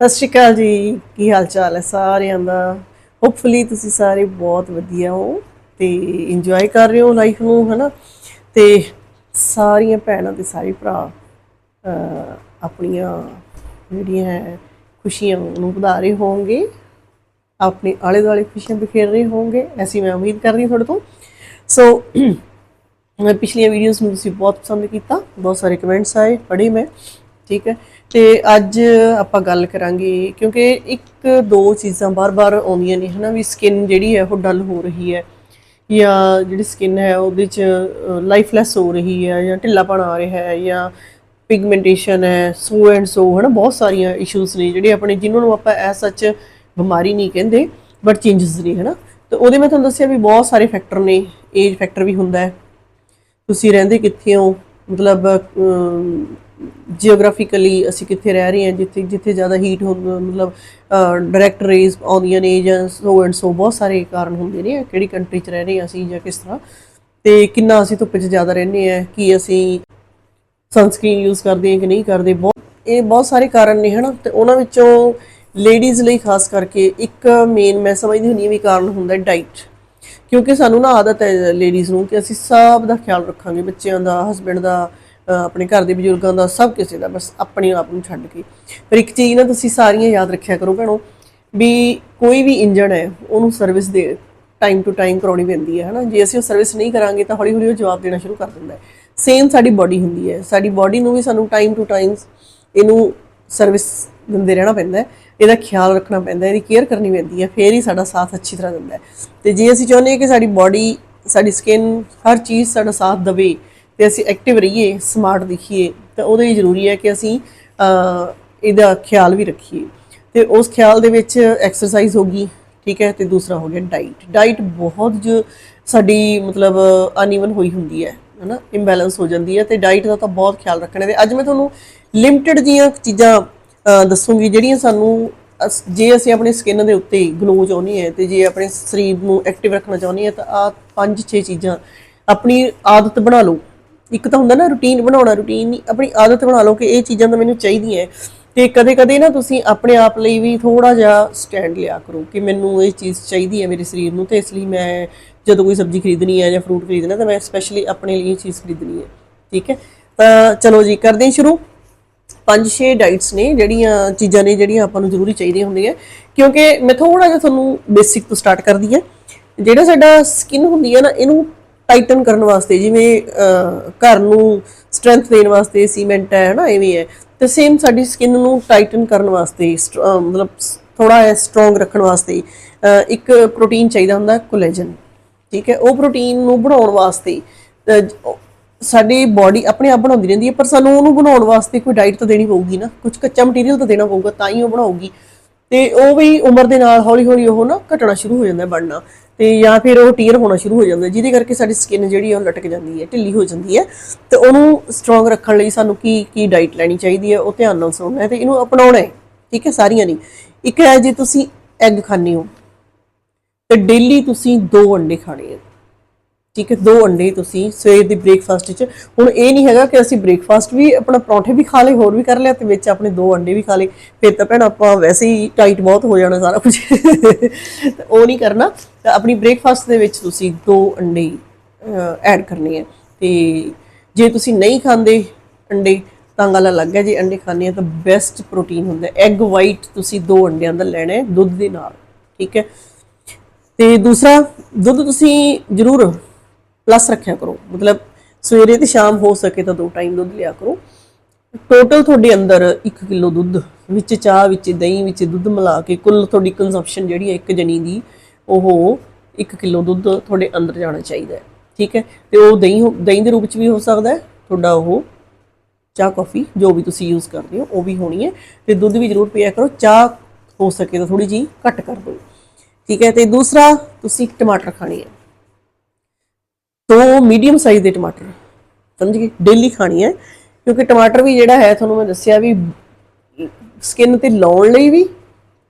ਸਤਿ ਸ਼੍ਰੀ ਅਕਾਲ ਜੀ। ਕੀ ਹਾਲ ਚਾਲ ਹੈ ਸਾਰਿਆਂ ਦਾ? ਹੋਪਫੁਲੀ ਤੁਸੀਂ ਸਾਰੇ ਬਹੁਤ ਵਧੀਆ ਹੋ ਤੇ ਇੰਜੋਏ ਕਰ ਰਹੇ ਹੋ ਲਾਈਫ ਨੂੰ, ਹਨਾ? ਤੇ ਸਾਰੀਆਂ ਭੈਣਾਂ ਤੇ ਸਾਰੇ ਭਰਾ ਆਪਣੀਆਂ ਜਿਹੜੀਆਂ ਹੈ, ਖੁਸ਼ੀਆਂ ਨੂੰ ਵਧਾ ਰਹੇ ਹੋਣਗੇ। ਆਪਣੇ ਆਲੇ ਦੁਆਲੇ ਖੁਸ਼ੀਆਂ ਬਿਖੇਰ ਰਹੇ ਹੋਣਗੇ, ਐਸੀ ਮੈਂ ਉਮੀਦ ਕਰਦੀ ਹਾਂ ਤੁਹਾਡੇ ਤੋਂ। ਸੋ ਮੈਂ ਪਿਛਲੀਆਂ ਵੀਡੀਓਜ਼ ਨੂੰ ਤੁਸੀਂ ਬਹੁਤ ਪਸੰਦ ਕੀਤਾ। ਬਹੁਤ ਸਾਰੇ ਕਮੈਂਟਸ ਆਏ, ਪੜ੍ਹੇ ਮੈਂ, ਠੀਕ ਹੈ? ਤੇ ਅੱਜ ਆਪਾਂ ਗੱਲ ਕਰਾਂਗੇ ਕਿਉਂਕਿ ਇੱਕ ਦੋ ਚੀਜ਼ਾਂ ਬਾਰ-ਬਾਰ ਆਉਂਦੀਆਂ ਨੇ, ਹਨਾ, ਵੀ ਸਕਿਨ ਜਿਹੜੀ ਹੈ ਉਹ ਡਲ ਹੋ ਰਹੀ ਹੈ ਜਾਂ ਜਿਹੜੀ ਸਕਿਨ ਹੈ ਉਹਦੇ ਚ ਲਾਈਫਲੈਸ ਹੋ ਰਹੀ ਹੈ ਜਾਂ ਢਿੱਲਾਪਣ ਆ ਰਿਹਾ ਹੈ ਜਾਂ ਪਿਗਮੈਂਟੇਸ਼ਨ ਹੈ ਸੋ ਐਂਡ ਸੋ ਹਨਾ, ਬਹੁਤ ਸਾਰੀਆਂ ਇਸ਼ੂਜ਼ ਨੇ ਜਿਹੜੇ ਆਪਣੇ ਜਿਨ੍ਹਾਂ ਨੂੰ ਆਪਾਂ ਐ ਸੱਚ ਬਿਮਾਰੀ ਨਹੀਂ ਕਹਿੰਦੇ ਬਟ ਚੇਂਜਸ ਨੇ, ਹਨਾ। ਤੇ ਉਹਦੇ ਮੈਂ ਤੁਹਾਨੂੰ ਦੱਸਿਆ ਵੀ ਬਹੁਤ ਸਾਰੇ ਫੈਕਟਰ ਨੇ ਏਜ ਫੈਕਟਰ ਵੀ ਹੁੰਦਾ ਹੈ। ਤੁਸੀਂ ਰਹਿੰਦੇ ਕਿੱਥੇ ਹੋ? ਮਤਲਬ ਜੀਓਗ੍ਰਾਫਿਕਲੀ ਅਸੀਂ ਕਿੱਥੇ ਰਹਿ ਰਹੇ ਹਾਂ, ਜਿੱਥੇ ਜਿੱਥੇ ਜ਼ਿਆਦਾ ਹੀਟ ਹੁੰਦਾ ਮਤਲਬ ਡਾਇਰੈਕਟ ਰੇਜ਼ ਆਉਂਦੀਆਂ ਨੇ ਜਾਂ ਸੋ ਐਂਡ ਸੋ ਬਹੁਤ ਸਾਰੇ ਕਾਰਨ ਹੁੰਦੇ ਨੇ, ਕਿਹੜੀ ਕੰਟਰੀ 'ਚ ਰਹਿ ਰਹੇ ਹਾਂ ਅਸੀਂ ਜਾਂ ਕਿਸ ਤਰ੍ਹਾਂ। ਤੇ ਕਿੰਨਾ ਅਸੀਂ ਧੁੱਪ 'ਚ ਜ਼ਿਆਦਾ ਰਹਿੰਦੇ ਹਾਂ, ਕੀ ਅਸੀਂ ਸਨਸਕ੍ਰੀਨ ਯੂਜ਼ ਕਰਦੇ ਹਾਂ ਕਿ ਨਹੀਂ ਕਰਦੇ, ਬਹੁਤ, ਇਹ ਬਹੁਤ ਸਾਰੇ ਕਾਰਨ ਨੇ, ਹਨਾ। ਤੇ ਉਹਨਾਂ ਵਿੱਚੋਂ ਲੇਡੀਜ਼ ਲਈ ਖਾਸ ਕਰਕੇ ਇੱਕ ਮੇਨ ਮੈਂ ਸਮਝਦੀ ਹੁੰਦੀ ਹਾਂ ਵੀ ਕਾਰਨ ਹੁੰਦਾ ਡਾਈਟ ਕਿਉਂਕਿ ਸਾਨੂੰ ਨਾ ਆਦਤ ਹੈ ਲੇਡੀਜ਼ ਨੂੰ ਕਿ ਅਸੀਂ ਸਭ ਦਾ ਖਿਆਲ ਰੱਖਾਂਗੇ, ਬੱਚਿਆਂ ਦਾ ਹਸਬੰਡ ਦਾ ਆਪਣੇ ਘਰ ਦੇ ਬਜ਼ੁਰਗਾਂ ਦਾ, ਸਭ ਕਿਸੇ ਦਾ, ਬਸ ਆਪਣੇ ਆਪ ਨੂੰ ਛੱਡ ਕੇ। ਪਰ ਇੱਕ ਚੀਜ਼ ਨਾ ਤੁਸੀਂ ਸਾਰੀਆਂ ਯਾਦ ਰੱਖਿਆ ਕਰੋ ਭੈਣੋ, ਵੀ ਕੋਈ ਵੀ ਇੰਜਣ ਹੈ, ਉਹਨੂੰ ਸਰਵਿਸ ਦੇ ਟਾਈਮ ਟੂ ਟਾਈਮ ਕਰਾਉਣੀ ਪੈਂਦੀ ਹੈ, ਹਨਾ? ਜੇ ਅਸੀਂ ਉਹ ਸਰਵਿਸ ਨਹੀਂ ਕਰਾਂਗੇ ਤਾਂ ਹੌਲੀ ਹੌਲੀ ਉਹ ਜਵਾਬ ਦੇਣਾ ਸ਼ੁਰੂ ਕਰ ਦਿੰਦਾ ਹੈ। ਸੇਮ ਸਾਡੀ ਬਾਡੀ ਹੁੰਦੀ ਹੈ। ਸਾਡੀ ਬਾਡੀ ਨੂੰ ਵੀ ਸਾਨੂੰ ਟਾਈਮ ਟੂ ਟਾਈਮ ਇਹਨੂੰ ਸਰਵਿਸ ਦਿੰਦੇ ਰਹਿਣਾ ਪੈਂਦਾ ਹੈ। ਇਹਦਾ ਖਿਆਲ ਰੱਖਣਾ ਪੈਂਦਾ ਹੈ, ਇਹਦੀ ਕੇਅਰ ਕਰਨੀ ਪੈਂਦੀ ਹੈ, ਫੇਰ ਹੀ ਸਾਡਾ ਸਾਥ ਅੱਛੀ ਤਰ੍ਹਾਂ ਦਿੰਦਾ ਹੈ। ਤੇ ਜੇ ਅਸੀਂ ਚਾਹੁੰਦੇ ਹਾਂ ਕਿ ਸਾਡੀ ਬਾਡੀ ਸਾਡੀ ਸਕਿਨ ਹਰ ਚੀਜ਼ ਸਾਡਾ ਸਾਥ ਦੇਵੇ ਤੇ ਅਸੀਂ ਐਕਟਿਵ ਰਹੀਏ ਸਮਾਰਟ ਦਿਖੀਏ ਤਾਂ ਉਹਦੇ ਲਈ ਜ਼ਰੂਰੀ ਹੈ ਕਿ ਅਸੀਂ ਇਹਦਾ ਖਿਆਲ ਵੀ ਰੱਖੀਏ। ਤੇ ਉਸ ਖਿਆਲ ਦੇ ਵਿੱਚ ਐਕਸਰਸਾਈਜ਼ ਹੋਗੀ ਠੀਕ ਹੈ ਤੇ ਦੂਸਰਾ ਹੋ ਗਿਆ ਡਾਈਟ ਡਾਈਟ ਬਹੁਤ ਜੋ ਸਾਡੀ ਮਤਲਬ ਅਨਈਵਨ ਹੋਈ ਹੁੰਦੀ ਹੈ ਹਨਾ ਇੰਬੈਲੈਂਸ ਹੋ ਜਾਂਦੀ ਹੈ ਤੇ ਡਾਈਟ ਦਾ ਤਾਂ ਬਹੁਤ ਖਿਆਲ ਰੱਖਣਾ ਹੈ। ਤੇ ਅੱਜ ਮੈਂ ਤੁਹਾਨੂੰ ਲਿਮਟਿਡ ਜੀਆਂ ਚੀਜ਼ਾਂ ਅਹ, ਦੱਸੂਗੀ ਜਿਹੜੀਆਂ ਸਾਨੂੰ ਅਸ- ਜੇ ਅਸੀਂ ਆਪਣੀ ਸਕਿਨ ਦੇ ਉੱਤੇ ਗਲੋ ਚਾਹੁੰਦੇ ਹਾਂ ਤੇ ਜੇ ਆਪਣੇ ਸਰੀਰ ਨੂੰ ਐਕਟਿਵ ਰੱਖਣਾ ਚਾਹੁੰਦੇ ਹਾਂ ਤਾਂ ਆ ਪੰਜ ਛੇ ਚੀਜ਼ਾਂ ਆਪਣੀ ਆਦਤ ਬਣਾ ਲਓ। ਇੱਕ ਤਾਂ ਹੁੰਦਾ ਨਾ ਰੁਟੀਨ ਬਣਾਉਣਾ ਰੁਟੀਨ ਨਹੀਂ, ਆਪਣੀ ਆਦਤ ਬਣਾ ਲਓ ਕਿ ਇਹ ਚੀਜ਼ਾਂ ਤਾਂ ਮੈਨੂੰ ਚਾਹੀਦੀਆਂ ਹੈ। ਤੇ ਕਦੇ-ਕਦੇ ਨਾ ਤੁਸੀਂ ਆਪਣੇ ਆਪ ਲਈ ਵੀ ਥੋੜਾ ਜਿਹਾ ਸਟੈਂਡ ਲਿਆ ਕਰੋ ਕਿ ਮੈਨੂੰ ਇਹ ਚੀਜ਼ ਚਾਹੀਦੀ ਹੈ ਮੇਰੇ ਸਰੀਰ ਨੂੰ ਤੇ ਇਸ ਲਈ ਮੈਂ ਜਦੋਂ ਕੋਈ ਸਬਜ਼ੀ ਖਰੀਦਣੀ ਹੈ ਜਾਂ ਫਰੂਟ ਖਰੀਦਣਾ ਤਾਂ ਮੈਂ ਸਪੈਸ਼ਲੀ ਆਪਣੇ ਲਈ ਇਹ ਚੀਜ਼ ਖਰੀਦਣੀ ਹੈ, ਠੀਕ ਹੈ? ਤਾਂ ਚਲੋ ਜੀ, ਕਰਦੇ ਹਾਂ ਸ਼ੁਰੂ। ਪੰਜ ਛੇ ਡਾਈਟਸ ਨੇ ਜਿਹੜੀਆਂ ਚੀਜ਼ਾਂ ਨੇ ਜਿਹੜੀਆਂ ਆਪਾਂ ਨੂੰ ਜ਼ਰੂਰੀ ਚਾਹੀਦੀਆਂ ਹੁੰਦੀਆਂ ਕਿਉਂਕਿ ਮੈਂ ਥੋੜਾ ਜਿਹਾ ਤੁਹਾਨੂੰ ਬੇਸਿਕ ਤੋਂ ਸਟਾਰਟ ਕਰਦੀ ਹਾਂ। ਜਿਹੜਾ ਸਾਡਾ ਸਕਿਨ ਹੁੰਦੀ ਹੈ ਨਾ, ਇਹਨੂੰ ਟਾਈਟਨ ਕਰਨ ਵਾਸਤੇ ਜਿਵੇਂ ਘਰ ਨੂੰ ਸਟਰੈਂਥ ਦੇਣ ਵਾਸਤੇ ਸੀਮੈਂਟ ਹੈ ਨਾ ਐਵੇਂ ਹੈ। ਤੇ ਸੇਮ ਸਾਡੀ ਸਕਿਨ ਨੂੰ ਟਾਈਟਨ ਕਰਨ ਵਾਸਤੇ ਸਟ- ਮਤਲਬ ਥੋੜਾ ਜਿਹਾ ਸਟਰੋਂਗ ਰੱਖਣ ਵਾਸਤੇ ਇੱਕ ਪ੍ਰੋਟੀਨ ਚਾਹੀਦਾ ਹੁੰਦਾ ਕੋਲੇਜਨ ਠੀਕ ਹੈ? ਉਹ ਪ੍ਰੋਟੀਨ ਨੂੰ ਬਣਾਉਣ ਵਾਸਤੇ ਅਹ, ਜ- ਸਾਡੀ ਬਾਡੀ ਆਪਣੇ ਆਪ ਬਣਾਉਂਦੀ ਰਹਿੰਦੀ ਹੈ ਪਰ ਸਾਨੂੰ ਉਹਨੂੰ ਬਣਾਉਣ ਵਾਸਤੇ ਕੋਈ ਡਾਈਟ ਤਾਂ ਦੇਣੀ ਪਊਗੀ ਨਾ। ਕੁਝ ਕੱਚਾ ਮਟੀਰੀਅਲ ਤਾਂ ਦੇਣਾ ਪਊਗਾ ਤਾਂ ਹੀ ਉਹ ਬਣਾਉਗੀ ਤੇ ਉਹ ਵੀ ਉਮਰ ਦੇ ਨਾਲ ਹੌਲੀ ਹੌਲੀ ਉਹ ਨਾ ਘਟਣਾ ਸ਼ੁਰੂ ਹੋ ਜਾਂਦਾ ਬਣਨਾ ਤੇ ਜਾਂ ਫਿਰ ਉਹ ਟੀਅਰ ਹੋਣਾ ਸ਼ੁਰੂ ਹੋ ਜਾਂਦਾ, ਜਿਹਦੇ ਕਰਕੇ ਸਾਡੀ ਸਕਿਨ ਜਿਹੜੀ ਹੈ ਉਹ ਲਟਕ ਜਾਂਦੀ ਹੈ, ਢਿੱਲੀ ਹੋ ਜਾਂਦੀ ਹੈ। ਤੇ ਉਹਨੂੰ ਸਟਰੋਂਗ ਰੱਖਣ ਲਈ ਸਾਨੂੰ ਕੀ ਕੀ ਡਾਈਟ ਲੈਣੀ ਚਾਹੀਦੀ ਹੈ, ਉਹ ਧਿਆਨ ਨਾਲ ਸੁਣਨਾ ਹੈ ਤੇ ਇਹਨੂੰ ਅਪਣਾਉਣਾ ਹੈ, ਠੀਕ ਹੈ, ਸਾਰੀਆਂ ਨਹੀਂ। ਇੱਕ ਹੈ ਜੇ ਤੁਸੀਂ ਐਗ ਖਾਂਦੇ ਹੋ, ਤੇ ਡੇਲੀ ਤੁਸੀਂ ਦੋ ਅੰਡੇ ਖਾਣੇ ਆ। ਠੀਕ ਹੈ, ਦੋ ਅੰਡੇ ਤੁਸੀਂ ਸਵੇਰ ਦੀ ਬ੍ਰੇਕਫਾਸਟ ਵਿੱਚ ਹੁਣ ਇਹ ਨਹੀਂ ਹੈਗਾ ਕਿ ਅਸੀਂ ਬ੍ਰੇਕਫਾਸਟ ਵੀ ਆਪਣਾ ਪਰੌਂਠੇ ਵੀ ਖਾ ਲਏ, ਹੋਰ ਵੀ ਕਰ ਲਿਆ ਤੇ ਵਿੱਚ ਆਪਣੇ ਦੋ ਅੰਡੇ ਵੀ ਖਾ ਲਏ। ਫਿਰ ਤਾਂ ਭੈਣ ਆਪਾਂ ਵੈਸੇ ਹੀ ਟਾਈਟ ਬਹੁਤ ਹੋ ਜਾਣਾ ਸਾਰਾ ਕੁਝ। ਉਹ ਨਹੀਂ ਕਰਨਾ। ਤਾਂ ਆਪਣੀ ਬ੍ਰੇਕਫਾਸਟ ਦੇ ਵਿੱਚ ਤੁਸੀਂ ਦੋ ਅੰਡੇ ਐਡ ਕਰਨੇ ਆ। ਤੇ ਜੇ ਤੁਸੀਂ ਨਹੀਂ ਖਾਂਦੇ ਅੰਡੇ, ਤਾਂ ਗੱਲ ਅਲੱਗ ਹੈ। ਜੇ ਅੰਡੇ ਖਾਂਦੇ ਆ ਤਾਂ ਬੈਸਟ ਪ੍ਰੋਟੀਨ ਹੁੰਦਾ ਐਗ ਵਾਈਟ ਤੁਸੀਂ ਦੋ ਅੰਡਿਆਂ ਦਾ ਲੈਣਾ ਹੈ, ਦੁੱਧ ਦੇ ਨਾਲ। ਠੀਕ ਹੈ। ਤੇ ਦੂਸਰਾ, ਦੁੱਧ ਤੁਸੀਂ ਜ਼ਰੂਰ ਪਲੱਸ ਰੱਖਿਆ ਕਰੋ। ਮਤਲਬ ਸਵੇਰੇ ਤੇ ਸ਼ਾਮ ਹੋ ਸਕੇ ਤਾਂ ਦੋ ਟਾਈਮ ਦੁੱਧ ਲਿਆ ਕਰੋ। ਟੋਟਲ ਤੁਹਾਡੇ ਅੰਦਰ 1 ਕਿਲੋ ਦੁੱਧ, ਵਿੱਚ ਚਾਹ, ਵਿੱਚ ਦਹੀਂ, ਵਿੱਚ ਦੁੱਧ ਮਿਲਾ ਕੇ ਕੁੱਲ ਤੁਹਾਡੀ ਕੰਜ਼ੰਪਸ਼ਨ ਜਿਹੜੀ ਹੈ ਇੱਕ ਜਣੀ ਦੀ, ਉਹ 1 ਕਿਲੋ ਦੁੱਧ ਤੁਹਾਡੇ ਅੰਦਰ ਜਾਣਾ ਚਾਹੀਦਾ ਹੈ। ਠੀਕ ਹੈ? ਤੇ ਉਹ ਦਹੀਂ ਹੋ- ਦਹੀਂ ਦੇ ਰੂਪ ਵਿੱਚ ਵੀ ਹੋ ਸਕਦਾ ਹੈ। ਤੁਹਾਡਾ ਉਹ ਚਾਹ ਕਾਫੀ ਜੋ ਵੀ ਤੁਸੀਂ ਯੂਜ਼ ਕਰਦੇ ਹੋ, ਉਹ ਵੀ ਹੋਣੀ ਹੈ। ਤੇ ਦੁੱਧ ਵੀ ਜ਼ਰੂਰ ਪੀਆ ਕਰੋ। ਚਾਹ ਹੋ ਸਕੇ ਤਾਂ ਥੋੜੀ ਜੀ ਘੱਟ ਕਰ ਦਿਓ। ਠੀਕ ਹੈ? ਤੇ ਦੂਸਰਾ, ਤੁਸੀਂ ਟਮਾਟਰ ਖਾਣੇ ਹੈ। ਦੋ ਮੀਡੀਅਮ ਸਾਈਜ਼ ਦੇ ਟਮਾਟਰ। ਸਮਝ ਗਏ? ਡੇਲੀ ਖਾਣੀ ਹੈ। ਕਿਉਂਕਿ ਟਮਾਟਰ ਵੀ ਜਿਹੜਾ ਹੈ, ਤੁਹਾਨੂੰ ਮੈਂ ਦੱਸਿਆ ਵੀ ਸਕਿਨ ਤੇ ਲਾਉਣ ਲਈ ਵੀ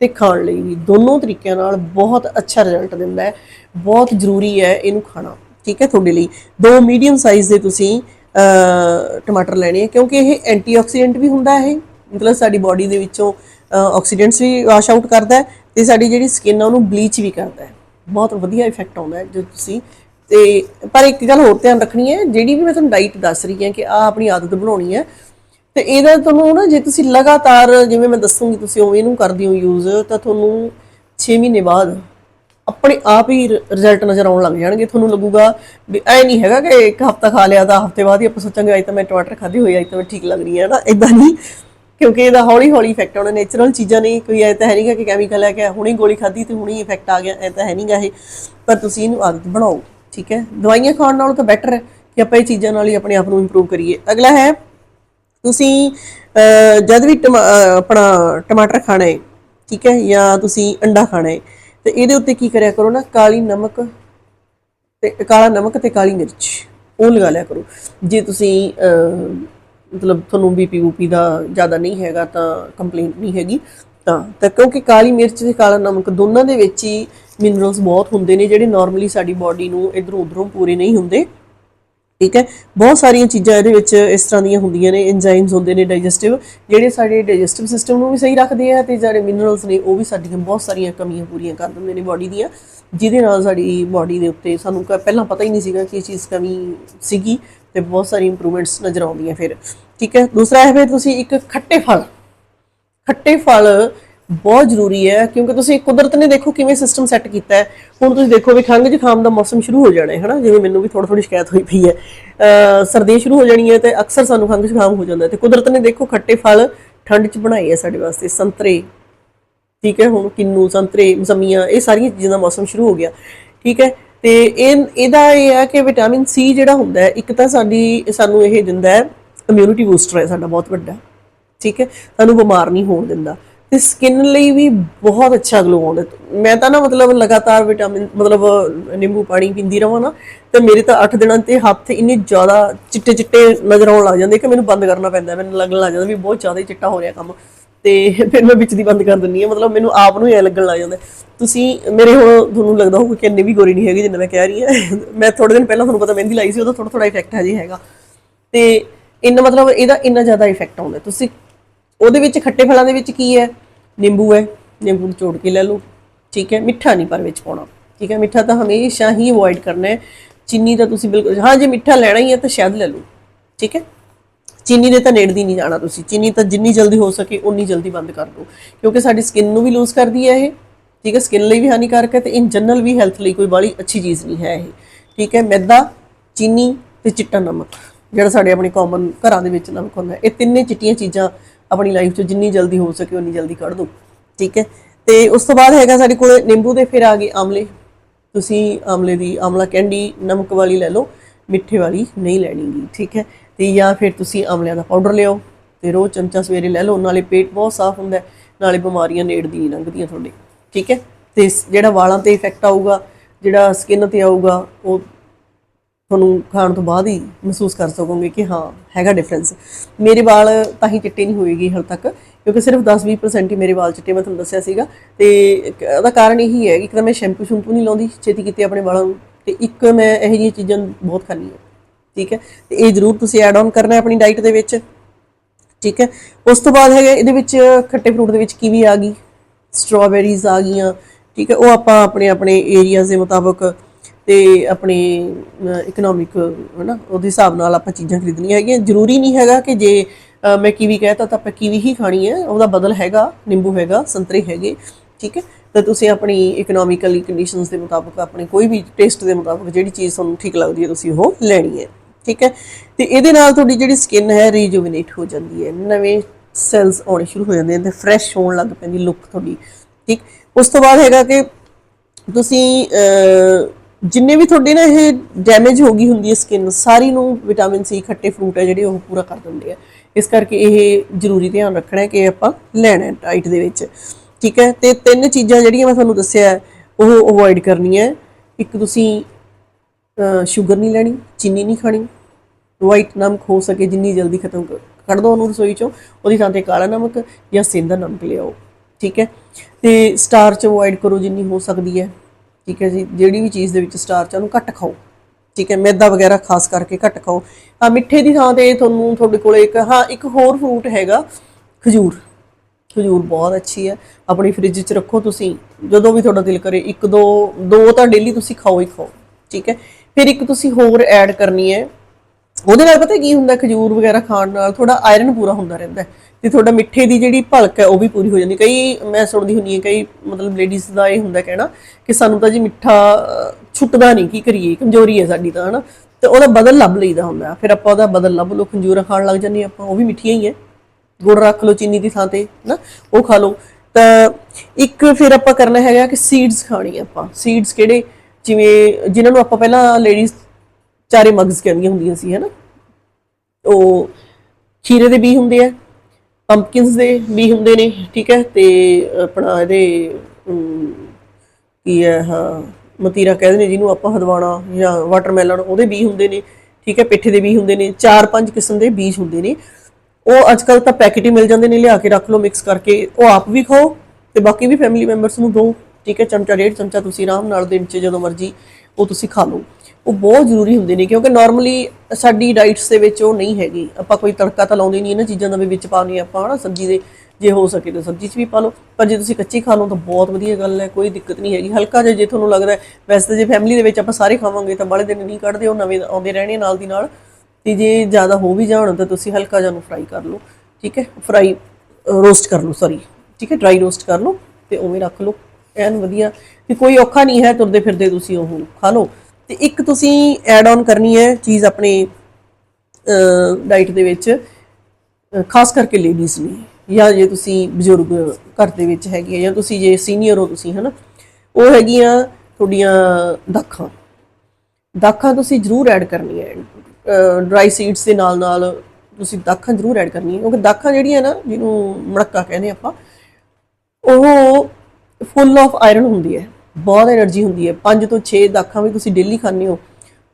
ਤੇ ਖਾਣ ਲਈ ਵੀ। ਦੋਨੋਂ ਤਰੀਕਿਆਂ ਨਾਲ ਬਹੁਤ ਅੱਛਾ ਰਿਜ਼ਲਟ ਦਿੰਦਾ ਹੈ। ਬਹੁਤ ਜ਼ਰੂਰੀ ਹੈ ਇਹਨੂੰ ਖਾਣਾ। ਠੀਕ ਹੈ ਤੁਹਾਡੇ ਲਈ? ਦੋ ਮੀਡੀਅਮ ਸਾਈਜ਼ ਦੇ ਤੁਸੀਂ ਟਮਾਟਰ ਲੈਣੇ ਆ ਕਿਉਂਕਿ ਇਹ ਐਂਟੀਆਕਸੀਡੈਂਟ ਵੀ ਹੁੰਦਾ ਹੈ। ਮਤਲਬ ਸਾਡੀ ਬਾਡੀ ਦੇ ਵਿੱਚੋਂ ਆਕਸੀਡੈਂਟਸ ਵੀ ਵਾਸ਼ ਆਊਟ ਕਰਦਾ ਹੈ ਤੇ ਸਾਡੀ ਜਿਹੜੀ ਸਕਿਨ ਆ, ਉਹਨੂੰ ਬਲੀਚ ਵੀ ਕਰਦਾ ਹੈ। ਬਹੁਤ ਵਧੀਆ ਇਫੈਕਟ ਆਉਂਦਾ ਹੈ। ਜੋ ਤੁਸੀਂ ਤੇ ਪਰ ਇੱਕ ਗੱਲ ਹੋਰ ਧਿਆਨ ਰੱਖਣੀ ਹੈ, ਜਿਹੜੀ ਵੀ ਮੈਂ ਤੁਹਾਨੂੰ ਡਾਈਟ ਦੱਸ ਰਹੀ ਹਾਂ ਕਿ ਆ ਆਪਣੀ ਆਦਤ ਬਣਾਉਣੀ ਹੈ, ਤੇ ਇਹਦਾ ਤੁਹਾਨੂੰ ਨਾ ਜੇ ਤੁਸੀਂ ਲਗਾਤਾਰ ਜਿਵੇਂ ਮੈਂ ਦੱਸੂਗੀ ਤੁਸੀਂ ਉਵੇਂ ਇਹਨੂੰ ਕਰਦੇ ਹੋ ਯੂਜ਼ ਤਾਂ ਤੁਹਾਨੂੰ 6 ਮਹੀਨੇ ਬਾਅਦ ਆਪਣੇ ਆਪ ਹੀ ਰਿਜ਼ਲਟ ਨਜ਼ਰ ਆਉਣ ਲੱਗ ਜਾਣਗੇ। ਤੁਹਾਨੂੰ ਲੱਗੂਗਾ ਵੀ ਐ ਨਹੀਂ ਹੈਗਾ ਕਿ ਇੱਕ ਹਫਤਾ ਖਾ ਲਿਆ, ਤਾਂ ਹਫ਼ਤੇ ਬਾਅਦ ਹੀ ਆਪਾਂ ਸੋਚਾਂਗੇ, ਅੱਜ ਤਾਂ ਮੈਂ ਟਮਾਟਰ ਖਾਧੀ ਹੋਈ ਅੱਜ ਤਾਂ ਮੈਂ ਠੀਕ ਲੱਗ ਰਹੀ ਹੈ ਨਾ ਇਦਾਂ ਨਹੀਂ, ਕਿਉਂਕਿ ਇਹਦਾ ਹੌਲੀ ਹੌਲੀ ਇਫੈਕਟ ਆਉਣਾ ਨੇਚਰਲ ਚੀਜ਼ਾਂ ਨਹੀਂ ਕੋਈ ਐ ਤਾਂ ਹੈ ਨਹੀਂਗਾ ਕਿ ਕੈਮੀਕਲ ਹੈ ਕਿ ਹੁਣੇ ਗੋਲੀ ਖਾਧੀ ਤੇ ਹੁਣੀ ਇਫੈਕਟ ਆ ਗਿਆ, ਐ ਤਾਂ ਹੈ ਨਹੀਂਗਾ ਇਹ, ਪਰ ਤੁਸੀਂ ਇਹਨੂੰ ਆਦਤ ਬਣਾਓ। ਠੀਕ ਹੈ? ਦਵਾਈਆਂ ਖਾਣ ਨਾਲੋਂ ਤਾਂ ਬੈਟਰ ਹੈ ਕਿ ਆਪਾਂ ਇਹ ਚੀਜ਼ਾਂ ਨਾਲ ਹੀ ਆਪਣੇ ਆਪ ਨੂੰ ਇੰਪਰੂਵ ਕਰੀਏ। ਅਗਲਾ ਹੈ, ਤੁਸੀਂ ਜਦ ਵੀ ਟਮਾ- ਆਪਣਾ ਟਮਾਟਰ ਖਾਣਾ ਹੈ, ਠੀਕ ਹੈ? ਜਾਂ ਤੁਸੀਂ ਅੰਡਾ ਖਾਣਾ ਹੈ, ਤੇ ਇਹਦੇ ਉੱਤੇ ਕੀ ਕਰਿਆ ਕਰੋ ਨਾ, ਕਾਲੀ ਨਮਕ ਤੇ, ਕਾਲਾ ਨਮਕ ਤੇ ਕਾਲੀ ਮਿਰਚ, ਉਹ ਲਗਾ ਲਿਆ ਕਰੋ। ਜੇ ਤੁਸੀਂ ਮਤਲਬ ਤੁਹਾਨੂੰ ਬੀਪੀ ਬੂਪੀ ਦਾ ਜ਼ਿਆਦਾ ਨਹੀਂ ਹੈਗਾ ਤਾਂ ਕੰਪਲੇਂਟ ਨਹੀਂ ਹੈਗੀ ਤਾਂ ਤਾਂ ਕਿਉਂਕਿ ਕਾਲੀ ਮਿਰਚ ਤੇ ਕਾਲਾ ਨਮਕ ਦੋਨਾਂ ਦੇ ਵਿੱਚ ਹੀ ਮਿਨਰਲਸ ਬਹੁਤ ਹੁੰਦੇ ਨੇ ਜਿਹੜੇ ਨਾਰਮਲੀ ਸਾਡੀ ਬਾਡੀ ਨੂੰ ਇਧਰੋਂ ਉਧਰੋਂ ਪੂਰੇ ਨਹੀਂ ਹੁੰਦੇ। ਠੀਕ ਹੈ? ਬਹੁਤ ਸਾਰੀਆਂ ਚੀਜ਼ਾਂ ਇਹਦੇ ਵਿੱਚ ਇਸ ਤਰ੍ਹਾਂ ਦੀਆਂ ਹੁੰਦੀਆਂ ਨੇ ਐਂਜ਼ਾਈਮਸ ਹੁੰਦੇ ਨੇ ਡਾਈਜੈਸਟਿਵ ਜਿਹੜੇ ਸਾਡੇ ਡਾਈਜੈਸਟਿਵ ਸਿਸਟਮ ਨੂੰ ਵੀ ਸਹੀ ਰੱਖਦੇ ਆ ਤੇ ਜਿਹੜੇ ਮਿਨਰਲਸ ਨੇ ਉਹ ਵੀ ਸਾਡੀਆਂ ਬਹੁਤ ਸਾਰੀਆਂ ਕਮੀਆਂ ਪੂਰੀਆਂ ਕਰ ਦਿੰਦੇ ਨੇ ਬਾਡੀ ਦੀਆਂ, ਜਿਹਦੇ ਨਾਲ ਸਾਡੀ ਬਾਡੀ ਦੇ ਉੱਤੇ ਸਾਨੂੰ ਕ- ਪਹਿਲਾਂ ਪਤਾ ਹੀ ਨਹੀਂ ਸੀਗਾ ਕਿ ਇਹ ਚੀਜ਼ ਕਮੀ ਸੀਗੀ ਤੇ ਬਹੁਤ ਸਾਰੀ ਇੰਪਰੂਵਮੈਂਟਸ ਨਜ਼ਰ ਆਉਂਦੀਆਂ ਫਿਰ। ਠੀਕ ਹੈ? ਦੂਸਰਾ ਹੈ ਫਿਰ ਤੁਸੀਂ ਇੱਕ ਖੱਟੇ ਫਲ। ਖੱਟੇ ਫਲ ਬਹੁਤ ਜ਼ਰੂਰੀ ਹੈ, ਕਿਉਂਕਿ ਤੁਸੀਂ ਕੁਦਰਤ ਨੇ ਦੇਖੋ ਕਿਵੇਂ ਸਿਸਟਮ ਸੈੱਟ ਕੀਤਾ ਹੈ। ਹੁਣ ਤੁਸੀਂ ਦੇਖੋ ਵੀ ਖੰਘ ਜ਼ੁਕਾਮ ਦਾ ਮੌਸਮ ਸ਼ੁਰੂ ਹੋ ਜਾਣਾ ਹੈ, ਹਨਾ? ਜਿਵੇਂ ਮੈਨੂੰ ਵੀ ਥੋੜੀ ਥੋੜੀ ਸ਼ਿਕਾਇਤ ਹੋਈ ਪਈ ਹੈ। ਅਹ ਸਰਦੀ ਸ਼ੁਰੂ ਹੋ ਜਾਣੀ ਹੈ ਤੇ ਅਕਸਰ ਸਾਨੂੰ ਖੰਘ ਜ਼ੁਕਾਮ ਹੋ ਜਾਂਦਾ ਹੈ। ਤੇ ਕੁਦਰਤ ਨੇ ਦੇਖੋ ਖੱਟੇ ਫਲ ਠੰਡ 'ਚ ਬਣਾਏ ਆ ਸਾਡੇ ਵਾਸਤੇ, ਸੰਤਰੇ, ਠੀਕ ਹੈ? ਹੁਣ ਕਿੰਨੂ, ਸੰਤਰੇ, ਮਸਮੀਆਂ, ਇਹ ਸਾਰੀਆਂ ਚੀਜ਼ਾਂ ਦਾ ਮੌਸਮ ਸ਼ੁਰੂ ਹੋ ਗਿਆ, ਠੀਕ ਹੈ? ਤੇ ਇਹ, ਇਹਦਾ ਇਹ ਹੈ ਕਿ ਵਿਟਾਮਿਨ ਸੀ ਜਿਹੜਾ ਹੁੰਦਾ ਹੈ, ਇੱਕ ਤਾਂ ਸਾਡੀ, ਸਾਨੂੰ ਇਹ ਦਿੰਦਾ ਹੈ ਇਮਿਊਨਿਟੀ ਬੂਸਟਰ ਹੈ ਸਾਡਾ ਬਹੁਤ ਵੱਡਾ, ਠੀਕ ਹੈ? ਸਾਨੂੰ ਬਿਮਾਰ ਨਹੀਂ ਹੋਣ ਦਿੰਦਾ। ਤੇ ਸਕਿਨ ਲਈ ਵੀ ਬਹੁਤ ਅੱਛਾ ਗਲੋ ਆਉਂਦਾ। ਮੈਂ ਤਾਂ ਨਾ ਮਤਲਬ ਲਗਾਤਾਰ ਵਿਟਾਮਿਨ ਮਤਲਬ, ਨਿੰਬੂ ਪਾਣੀ ਪੀਂਦੀ ਰਵਾਂ ਨਾ, ਤੇ ਮੇਰੇ ਤਾਂ 8 ਦਿਨਾਂ ਤੇ ਹੱਥ ਇੰਨੇ ਜ਼ਿਆਦਾ ਚਿੱਟੇ ਚਿੱਟੇ ਨਜ਼ਰ ਆਉਣ ਲੱਗ ਜਾਂਦੇ ਕਿ ਮੈਨੂੰ ਬੰਦ ਕਰਨਾ ਪੈਂਦਾ, ਮੈਨੂੰ ਲੱਗਣ ਲੱਗ ਜਾਂਦਾ ਵੀ ਬਹੁਤ ਜ਼ਿਆਦਾ ਹੀ ਚਿੱਟਾ ਹੋ ਰਿਹਾ ਕੰਮ। ਤੇ ਫਿਰ ਮੈਂ ਵਿੱਚ ਦੀ ਬੰਦ ਕਰ ਦਿੰਨੀ ਆ ਮਤਲਬ ਮੈਨੂੰ ਆਪ ਨੂੰ ਹੀ ਐ ਲੱਗਣ ਲੱਗ ਜਾਂਦਾ। ਤੁਸੀਂ, ਮੇਰੇ ਹੁਣ ਤੁਹਾਨੂੰ ਲੱਗਦਾ ਹੋਊਗਾ ਕਿ ਇੰਨੀ ਵੀ ਗੋਰੀ ਨਹੀਂ ਹੈਗੀ ਜਿੰਨਾ ਮੈਂ ਕਹਿ ਰਹੀ ਹਾਂ। ਮੈਂ ਥੋੜੇ ਦਿਨ ਪਹਿਲਾਂ ਤੁਹਾਨੂੰ ਪਤਾ ਮਹਿੰਦੀ ਲਾਈ ਸੀ ਉਹਦਾ ਥੋੜਾ ਥੋੜਾ ਇਫੈਕਟ ਹਜੇ ਹੈਗਾ। ਤੇ ਇੰਨਾ ਮਤਲਬ ਇਹਦਾ ਇੰਨਾ ਜ਼ਿਆਦਾ ਇਫੈਕਟ ਆਉਂਦਾ। ਤੁਸੀਂ ਉਹਦੇ ਵਿੱਚ ਖੱਟੇ ਫਲਾਂ ਦੇ ਵਿੱਚ ਕੀ ਹੈ? ਨਿੰਬੂ ਹੈ। ਨਿੰਬੂ ਚੋੜ ਕੇ ਲੈ ਲਓ। ਠੀਕ ਹੈ? ਮਿੱਠਾ ਨਹੀਂ ਪਰ ਵਿੱਚ ਪਾਉਣਾ। ਠੀਕ ਹੈ? ਮਿੱਠਾ ਤਾਂ ਹਮੇਸ਼ਾ ਹੀ ਅਵੋਇਡ ਕਰਨਾ ਹੈ। ਚੀਨੀ ਤਾਂ ਤੁਸੀਂ ਬਿਲਕੁਲ, ਹਾਂ, ਜੇ ਮਿੱਠਾ ਲੈਣਾ ਹੀ ਹੈ ਤਾਂ ਸ਼ਾਇਦ ਲੈ ਲਓ। ਠੀਕ ਹੈ? ਚੀਨੀ ਦੇ ਤਾਂ ਨੇੜਦੀ ਨਹੀਂ ਜਾਣਾ ਤੁਸੀਂ। ਚੀਨੀ ਤਾਂ ਜਿੰਨੀ ਜਲਦੀ ਹੋ ਸਕੇ ਉਨੀ ਜਲਦੀ ਬੰਦ ਕਰ ਦਿਓ। ਕਿਉਂਕਿ ਸਾਡੀ ਸਕਿਨ ਨੂੰ ਵੀ ਲੂਜ਼ ਕਰਦੀ ਹੈ ਇਹ। ਠੀਕ ਹੈ? ਸਕਿਨ ਲਈ ਵੀ ਹਾਨੀਕਾਰਕ ਹੈ ਤੇ ਇਨ ਜਨਰਲ ਵੀ ਹੈਲਥ ਲਈ ਕੋਈ ਬਾਲੀ ਅੱਛੀ ਚੀਜ਼ ਨਹੀਂ ਹੈ ਇਹ। ਠੀਕ ਹੈ? ਮੈਦਾ, ਚੀਨੀ ਤੇ ਚਿੱਟਾ ਨਮਕ, ਜਿਹੜਾ ਸਾਡੇ ਆਪਣੇ ਕਾਮਨ ਘਰਾਂ ਦੇ ਵਿੱਚ ਨਮਕ ਹੁੰਦਾ ਇਹ ਤਿੰਨੇ ਚਿੱਟੀਆਂ ਚੀਜ਼ਾਂ ਆਪਣੀ ਲਾਈਫ 'ਚ ਜਿੰਨੀ ਜਲਦੀ ਹੋ ਸਕੇ ਉਨੀ ਜਲਦੀ ਕੱਢ ਦਿਓ ਠੀਕ ਹੈ? ਤੇ ਉਸ ਤੋਂ ਬਾਅਦ ਹੈਗਾ ਸਾਡੇ ਕੋਲ ਨਿੰਬੂ ਦੇ, ਫਿਰ ਆ ਗਏ ਆਮਲੇ। ਤੁਸੀਂ ਆਮਲੇ ਦੀ ਆਮਲਾ ਕੈਂਡੀ, ਨਮਕ ਵਾਲੀ ਲੈ ਲਓ, ਮਿੱਠੇ ਵਾਲੀ ਨਹੀਂ ਲੈਣੀ ਗੀ, ਠੀਕ ਹੈ? ਤੇ ਜਾਂ ਫਿਰ ਤੁਸੀਂ ਆਮਲਿਆਂ ਦਾ ਪਾਊਡਰ ਲਿਓ ਤੇ ਰੋਜ਼ ਚਮਚਾ ਸਵੇਰੇ ਲੈ ਲਓ, ਨਾਲੇ ਪੇਟ ਬਹੁਤ ਸਾਫ਼ ਹੁੰਦਾ ਨਾਲੇ ਬਿਮਾਰੀਆਂ ਨੇੜਦੀ ਨਹੀਂ ਲੰਘਦੀਆਂ ਤੁਹਾਡੇ, ਠੀਕ ਹੈ? ਤੇ ਜਿਹੜਾ ਵਾਲਾਂ ਤੇ ਇਫੈਕਟ ਆਊਗਾ, ਜਿਹੜਾ ਸਕਿਨ ਤੇ ਆਊਗਾ, ਉਹ ਤੁਹਾਨੂੰ ਖਾਣ ਤੋਂ ਬਾਅਦ ਹੀ ਮਹਿਸੂਸ ਕਰ ਸਕੋਗੇ ਕਿ ਹਾਂ, ਹੈਗਾ ਡਿਫਰੈਂਸ ਮੇਰੇ ਵਾਲ ਤਾਂ ਹੀ ਚਿੱਟੇ ਨਹੀਂ ਹੋਏਗੇ ਹਾਲ ਤੱਕ, ਕਿਉਂਕਿ ਸਿਰਫ 10-20% ਹੀ ਮੇਰੇ ਵਾਲ ਚਿੱਟੇ, ਮੈਂ ਤੁਹਾਨੂੰ ਦੱਸਿਆ ਸੀਗਾ। ਤੇ ਉਹਦਾ ਕਾਰਨ ਇਹੀ ਹੈ ਕਿ ਇੱਕ ਤਾਂ ਮੈਂ ਸ਼ੈਂਪੂ ਸ਼ੈਂਪੂ ਨਹੀਂ ਲਾਉਂਦੀ, ਛੇਤੀ ਕਿਤੇ ਆਪਣੇ ਵਾਲਾਂ ਨੂੰ, ਤੇ ਇੱਕ ਮੈਂ ਇਹੋ ਜਿਹੀਆਂ ਚੀਜ਼ਾਂ ਬਹੁਤ ਖਾਂਦੀ ਹਾਂ। ਠੀਕ ਹੈ? ਤੇ ਇਹ ਜ਼ਰੂਰ ਤੁਸੀਂ ਐਡ ਆਨ ਕਰਨਾ ਆਪਣੀ ਡਾਈਟ ਦੇ ਵਿੱਚ। ਠੀਕ ਹੈ? ਉਸ ਤੋਂ ਬਾਅਦ ਹੈਗਾ ਇਹਦੇ ਵਿੱਚ ਖੱਟੇ ਫਰੂਟ ਦੇ ਵਿੱਚ ਕੀਵੀ ਆ ਗਈ ਸਟ੍ਰਾਬੇਰੀਜ਼ ਆ ਗਈਆਂ। ਠੀਕ ਹੈ? ਉਹ ਆਪਾਂ ਆਪਣੇ ਆਪਣੇ ਏਰੀਆਜ਼ ਦੇ ਮੁਤਾਬਕ ਤੇ ਆਪਣੇ ਇਕਨੋਮਿਕ ਹਨਾ ਉਹਦੇ ਹਿਸਾਬ ਨਾਲ ਆਪਾਂ ਚੀਜ਼ਾਂ ਖਰੀਦਣੀਆਂ ਹੈਗੀਆਂ। ਜ਼ਰੂਰੀ ਨਹੀਂ ਹੈਗਾ ਕਿ ਜੇ ਅ, ਮੈਂ ਕੀਵੀ ਕਹਿਤਾ ਤਾਂ ਆਪਾਂ ਕੀਵੀ ਹੀ ਖਾਣੀ ਹੈ। ਉਹਦਾ ਬਦਲ ਹੈਗਾ ਨਿੰਬੂ ਹੈਗਾ ਸੰਤਰੇ ਹੈਗੇ ਠੀਕ ਹੈ? ਤਾਂ ਤੁਸੀਂ ਆਪਣੀ ਇਕਨੋਮਿਕਲੀ ਕੰਡੀਸ਼ਨਸ ਦੇ ਮੁਤਾਬਕ ਆਪਣੇ ਕੋਈ ਵੀ ਟੇਸਟ ਦੇ ਮੁਤਾਬਕ ਜਿਹੜੀ ਚੀਜ਼ ਤੁਹਾਨੂੰ ਠੀਕ ਲੱਗਦੀ ਹੈ ਤੁਸੀਂ ਉਹ ਲੈਣੀ ਹੈ ਠੀਕ ਹੈ? ਤੇ ਇਹਦੇ ਨਾਲ ਤੁਹਾਡੀ ਜਿਹੜੀ ਸਕਿਨ ਹੈ ਰੀਜੂਵਿਨੇਟ ਹੋ ਜਾਂਦੀ ਹੈ। ਨਵੇਂ ਸੈਲਸ ਆਉਣੇ ਸ਼ੁਰੂ ਹੋ ਜਾਂਦੇ ਨੇ ਤੇ ਫਰੈਸ਼ ਹੋਣ ਲੱਗ ਪੈਂਦੀ ਲੁੱਕ ਤੁਹਾਡੀ ਠੀਕ? ਉਸ ਤੋਂ ਬਾਅਦ ਹੈਗਾ ਕਿ ਤੁਸੀਂ ਜਿੰਨੇ ਵੀ ਤੁਹਾਡੇ ਨਾ ਇਹ ਡੈਮੇਜ ਹੋ ਗਈ ਹੁੰਦੀ ਹੈ ਸਕਿਨ ਸਾਰੀ ਨੂੰ ਵਿਟਾਮਿਨ ਸੀ ਖੱਟੇ ਫਰੂਟ ਹੈ ਜਿਹੜੇ ਉਹ ਪੂਰਾ ਕਰ ਦਿੰਦੇ ਆ। ਇਸ ਕਰਕੇ ਇਹ ਜ਼ਰੂਰੀ ਧਿਆਨ ਰੱਖਣਾ ਹੈ ਕਿ ਆਪਾਂ ਲੈਣਾ ਡਾਈਟ ਦੇ ਵਿੱਚ। ਠੀਕ ਹੈ? ਤੇ ਤਿੰਨ ਚੀਜ਼ਾਂ ਜਿਹੜੀਆਂ ਮੈਂ ਤੁਹਾਨੂੰ ਦੱਸਿਆ ਉਹ ਅਵੋਇਡ ਕਰਨੀਆਂ ਹੈ। ਇੱਕ ਤੁਸੀਂ ਸ਼ੂਗਰ ਨਹੀਂ ਲੈਣੀ, ਚੀਨੀ ਨਹੀਂ ਖਾਣੀ। ਵਾਈਟ ਨਮਕ ਹੋ ਸਕੇ ਜਿੰਨੀ ਜਲਦੀ ਖਤਮ ਕਰ- ਕੱਢ ਦੋ ਉਹਨੂੰ ਰਸੋਈ ਚੋਂ, ਉਹਦੀ ਥਾਂ ਤੇ ਕਾਲਾ ਨਮਕ ਜਾਂ ਸਿੰਦਾ ਨਮਕ ਲਿਆਓ। ਠੀਕ ਹੈ? ਤੇ ਸਟਾਰਚ ਅਵੋਇਡ ਕਰੋ ਜਿੰਨੀ ਹੋ ਸਕਦੀ ਹੈ। ਠੀਕ ਹੈ ਜੀ? ਜਿਹੜੀ ਵੀ ਚੀਜ਼ ਦੇ ਵਿੱਚ ਸਟਾਰਚ ਆ, ਉਹਨੂੰ ਘੱਟ ਖਾਓ। ਠੀਕ ਹੈ? ਮੈਦਾ ਵਗੈਰਾ ਖਾਸ ਕਰਕੇ ਘੱਟ ਖਾਓ। ਹਾਂ ਮਿੱਠੇ ਦੀ ਥਾਂ ਤੇ ਤੁਹਾਨੂੰ ਤੁਹਾਡੇ ਕੋਲ ਇੱਕ, ਹਾਂ, ਇੱਕ ਹੋਰ ਫਰੂਟ ਹੈਗਾ, ਖਜੂਰ। ਖਜੂਰ ਬਹੁਤ ਅੱਛੀ ਹੈ। ਆਪਣੀ ਫ੍ਰਿਜ 'ਚ ਰੱਖੋ ਤੁਸੀਂ। ਜਦੋਂ ਵੀ ਤੁਹਾਡਾ ਦਿਲ ਕਰੇ, ਇੱਕ, ਦੋ ਦੋ ਤਾਂ ਡੇਲੀ ਤੁਸੀਂ ਖਾਓ ਹੀ ਖਾਓ। ਠੀਕ ਹੈ? ਫਿਰ ਇੱਕ ਤੁਸੀਂ ਹੋਰ ਐਡ ਕਰਨੀ ਹੈ। ਉਹਦੇ ਨਾਲ ਪਤਾ ਕੀ ਹੁੰਦਾ? ਖਜੂਰ ਵਗੈਰਾ ਖਾਣ ਨਾਲ ਥੋੜਾ ਆਇਰਨ ਪੂਰਾ ਹੁੰਦਾ ਰਹਿੰਦਾ ਹੈ। ਤੇ ਤੁਹਾਡਾ ਮਿੱਠੇ ਦੀ ਜਿਹੜੀ ਭਲਕ ਹੈ ਉਹ ਵੀ ਪੂਰੀ ਹੋ ਜਾਂਦੀ ਕਈ ਮੈਂ ਸੁਣਦੀ ਹੁੰਦੀ ਹਾਂ, ਕਈ ਮਤਲਬ ਲੇਡੀਜ਼ ਦਾ ਇਹ ਹੁੰਦਾ ਕਹਿਣਾ ਕਿ ਸਾਨੂੰ ਤਾਂ ਜੀ ਮਿੱਠਾ ਛੁੱਟਦਾ ਨਹੀਂ, ਕੀ ਕਰੀਏ, ਕਮਜ਼ੋਰੀ ਹੈ ਸਾਡੀ ਤਾਂ, ਹਨਾ? ਤੇ ਉਹਦਾ ਬਦਲ ਲੱਭ ਲਈਦਾ ਹੁੰਦਾ। ਫਿਰ ਆਪਾਂ ਉਹਦਾ ਬਦਲ ਲੱਭ ਲਓ, ਖੰਜੂਰਾ ਖਾਣ ਲੱਗ ਜਾਂਦੇ ਆਪਾਂ, ਉਹ ਵੀ ਮਿੱਠੀਆਂ ਹੀ ਹੈ। ਗੁੜ ਰੱਖ ਲਓ ਚੀਨੀ ਦੀ ਥਾਂ ਤੇ ਨਾ ਉਹ ਖਾ ਲਓ। ਤਾਂ ਇੱਕ ਫਿਰ ਆਪਾਂ ਕਰਨਾ ਹੈਗਾ ਕਿ ਸੀਡਸ ਖਾਣੀ ਆਪਾਂ। ਸੀਡਸ ਕਿਹੜੇ? ਜਿਵੇਂ ਜਿਨ੍ਹਾਂ ਨੂੰ ਆਪਾਂ ਪਹਿਲਾਂ ਲੇਡੀਜ਼ ਚਾਰੇ ਮਗਜ਼ ਕਹਿੰਦੀਆਂ ਹੁੰਦੀਆਂ ਸੀ, ਹੈਨਾ? ਉਹ ਖੀਰੇ ਦੇ ਬੀ ਹੁੰਦੇ ਆ। ਪੰਪਕਿਨਸ ਦੇ ਬੀ ਹੁੰਦੇ ਨੇ, ਠੀਕ ਹੈ, ਤੇ ਆਪਣਾ ਇਹਦੇ ਕੀ ਹੈ, ਹਾਂ, ਮਤੀਰਾ ਕਹਿੰਦੇ ਨੇ, ਜਿਹਨੂੰ ਆਪਾਂ ਹਦਵਾਣਾ ਜਾਂ ਵਾਟਰਮੈਲਨ ਉਹਦੇ ਬੀ ਹੁੰਦੇ ਨੇ, ਠੀਕ ਹੈ, ਪਿੱਠੇ ਦੇ ਬੀ ਹੁੰਦੇ ਨੇ, ਚਾਰ ਪੰਜ ਕਿਸਮ ਦੇ ਬੀਜ ਹੁੰਦੇ ਨੇ। ਉਹ ਅੱਜ ਕੱਲ ਤਾਂ ਪੈਕੇਟ ਹੀ ਮਿਲ ਜਾਂਦੇ ਨੇ, ਲਿਆ ਕੇ ਰੱਖ ਲਓ ਮਿਕਸ ਕਰਕੇ, ਉਹ ਆਪ ਵੀ ਖਾਓ ਤੇ ਬਾਕੀ ਵੀ ਫੈਮਿਲੀ ਮੈਂਬਰਸ ਨੂੰ ਦਿਓ, ਠੀਕ ਹੈ, ਚਮਚਾ ਡੇਢ ਚਮਚਾ ਤੁਸੀਂ ਆਰਾਮ ਨਾਲ ਦਿਨ 'ਚ ਜਦੋਂ ਮਰਜ਼ੀ ਉਹ ਤੁਸੀਂ ਖਾ ਲਓ। ਉਹ ਬਹੁਤ ਜ਼ਰੂਰੀ ਹੁੰਦੇ ਨੇ, ਕਿਉਂਕਿ ਨਾਰਮਲੀ ਸਾਡੀ ਡਾਈਟਸ ਦੇ ਵਿੱਚ ਉਹ ਨਹੀਂ ਹੈਗੀ। ਆਪਾਂ ਕੋਈ ਤੜਕਾ ਤਾਂ ਲਾਉਂਦੇ ਨਹੀਂ, ਇਹਨਾਂ ਚੀਜ਼ਾਂ ਦਾ ਵੀ ਵਿੱਚ ਪਾਉਂਦੇ ਆਪਾਂ, ਹਨਾ, ਸਬਜ਼ੀ ਦੇ ਜੇ ਹੋ ਸਕੇ ਤਾਂ ਸਬਜ਼ੀ 'ਚ ਵੀ ਪਾ ਲਓ। ਪਰ ਜੇ ਤੁਸੀਂ ਕੱਚੀ ਖਾ ਲਓ ਤਾਂ ਬਹੁਤ ਵਧੀਆ ਗੱਲ ਹੈ, ਕੋਈ ਦਿੱਕਤ ਨਹੀਂ ਹੈਗੀ। ਹਲਕਾ ਜਿਹਾ ਜੇ ਤੁਹਾਨੂੰ ਲੱਗਦਾ ਵੈਸੇ ਤਾਂ ਜੇ ਫੈਮਿਲੀ ਦੇ ਵਿੱਚ ਆਪਾਂ ਸਾਰੇ ਖਾਵਾਂਗੇ ਤਾਂ ਬਾਲੇ ਦਿਨ ਨਹੀਂ ਕੱਢਦੇ, ਉਹ ਨਵੇਂ ਆਉਂਦੇ ਰਹਿਣੇ ਨਾਲ ਦੀ ਨਾਲ। ਤੇ ਜੇ ਜ਼ਿਆਦਾ ਹੋ ਵੀ ਜਾਣ ਤਾਂ ਤੁਸੀਂ ਹਲਕਾ ਜਿਹਾ ਨੂੰ ਫਰਾਈ ਕਰ ਲਓ, ਠੀਕ ਹੈ? ਫਰਾਈ ਰੋਸਟ ਕਰ ਲਓ ਸੌਰੀ ਠੀਕ ਹੈ? ਡਰਾਈ ਰੋਸਟ ਕਰ ਲਓ ਤੇ ਉਵੇਂ ਰੱਖ ਲਓ। ਐਨ ਵਧੀਆ। ਤੇ ਕੋਈ ਔਖਾ ਨਹੀਂ ਹੈ, ਤੁਰਦੇ ਫਿਰਦੇ ਤੁਸੀਂ ਉਹ ਖਾ ਲਓ। ਤੇ ਇੱਕ ਤੁਸੀਂ ਐਡ ਆਨ ਕਰਨੀ ਹੈ ਚੀਜ਼ ਆਪਣੇ ਡਾਈਟ ਦੇ ਵਿੱਚ ਖਾਸ ਕਰਕੇ ਲੇਡੀਜ਼ ਨੇ ਜਾਂ ਜੇ ਤੁਸੀਂ ਬਜ਼ੁਰਗ ਘਰ ਦੇ ਵਿੱਚ ਹੈਗੇ ਆ, ਜਾਂ ਤੁਸੀਂ ਜੇ ਸੀਨੀਅਰ ਹੋ ਤੁਸੀਂ, ਹਨਾ, ਉਹ ਹੈਗੀਆਂ ਤੁਹਾਡੀਆਂ ਦਾਖਾਂ। ਦਾਖਾਂ ਤੁਸੀਂ ਜ਼ਰੂਰ ਐਡ ਕਰਨੀਆਂ ਡਰਾਈ ਸੀਡਸ ਦੇ ਨਾਲ ਨਾਲ ਤੁਸੀਂ ਦਾਖਾਂ ਜ਼ਰੂਰ ਐਡ ਕਰਨੀਆਂ, ਕਿਉਂਕਿ ਦਾਖਾਂ ਜਿਹੜੀਆਂ ਨਾ, ਜਿਹਨੂੰ ਮੜੱਕਾ ਕਹਿੰਦੇ ਆਪਾਂ, ਉਹ ਫੁੱਲ ਆਫ ਆਇਰਨ ਹੁੰਦੀ ਹੈ। ਬਹੁਤ એનર્ਜੀ ਹੁੰਦੀ ਹੈ। ਪੰਜ ਤੋਂ 6 ਦਾਖਾਂ ਵੀ ਤੁਸੀਂ ਡੇਲੀ ਖਾਂਦੇ ਹੋ,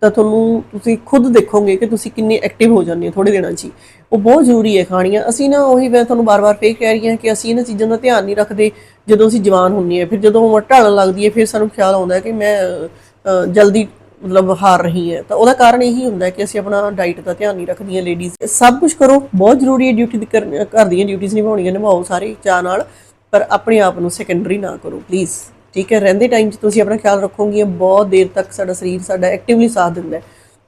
ਤਾਂ ਤੁਹਾਨੂੰ ਤੁਸੀਂ ਖੁਦ ਦੇਖੋਗੇ ਕਿ ਤੁਸੀਂ ਕਿੰਨੇ ਐਕਟਿਵ ਹੋ ਜਾਂਦੇ ਹੋ ਥੋੜੇ ਦਿਨਾਂ 'ਚ ਹੀ। ਉਹ ਬਹੁਤ ਜ਼ਰੂਰੀ ਹੈ ਖਾਣੀਆਂ। ਅਸੀਂ ਨਾ ਉਹੀ ਮੈਂ ਤੁਹਾਨੂੰ ਬਾਰ-ਬਾਰ ਫੇਰ ਕਹਿ ਰਹੀ ਹਾਂ ਕਿ ਅਸੀਂ ਇਹਨਾਂ ਚੀਜ਼ਾਂ ਦਾ ਧਿਆਨ ਨਹੀਂ ਰੱਖਦੇ ਜਦੋਂ ਅਸੀਂ ਜਵਾਨ ਹੁੰਨੇ ਆ ਫਿਰ ਜਦੋਂ ਉਮਰ ਢਲਣ ਲੱਗਦੀ ਹੈ, ਫਿਰ ਸਾਨੂੰ ਖਿਆਲ ਆਉਂਦਾ ਹੈ ਕਿ ਮੈਂ ਜਲਦੀ ਮਤਲਬ ਹਾਰ ਰਹੀ ਹੈ। ਤਾਂ ਉਹਦਾ ਕਾਰਨ ਇਹੀ ਹੁੰਦਾ ਕਿ ਅਸੀਂ ਆਪਣਾ ਡਾਈਟ ਦਾ ਧਿਆਨ ਨਹੀਂ ਰੱਖਦੀਆਂ ਲੇਡੀਜ਼ ਸਭ ਕੁਝ ਕਰੋ। ਬਹੁਤ ਜ਼ਰੂਰੀ ਹੈ ਡਿਊਟੀ ਘਰ ਦੀਆਂ ਡਿਊਟੀਆਂ ਨਿਭਾਉਣੀਆਂ, ਨਿਭਾਓ ਸਾਰੇ ਚਾਹ ਨਾਲ, ਪਰ ਆਪਣੇ ਆਪ ਨੂੰ ਸੈਕੰਡਰੀ ਨਾ ਕਰੋ ਪਲੀਜ਼ ਠੀਕ ਹੈ, ਰਹਿੰਦੇ ਟਾਈਮ 'ਚ ਤੁਸੀਂ ਆਪਣਾ ਖਿਆਲ ਰੱਖੋਗੇ, ਬਹੁਤ ਦੇਰ ਤੱਕ ਸਾਡਾ ਸਰੀਰ ਸਾਡਾ ਐਕਟਿਵਲੀ ਸਾਥ ਦਿੰਦਾ ਹੈ।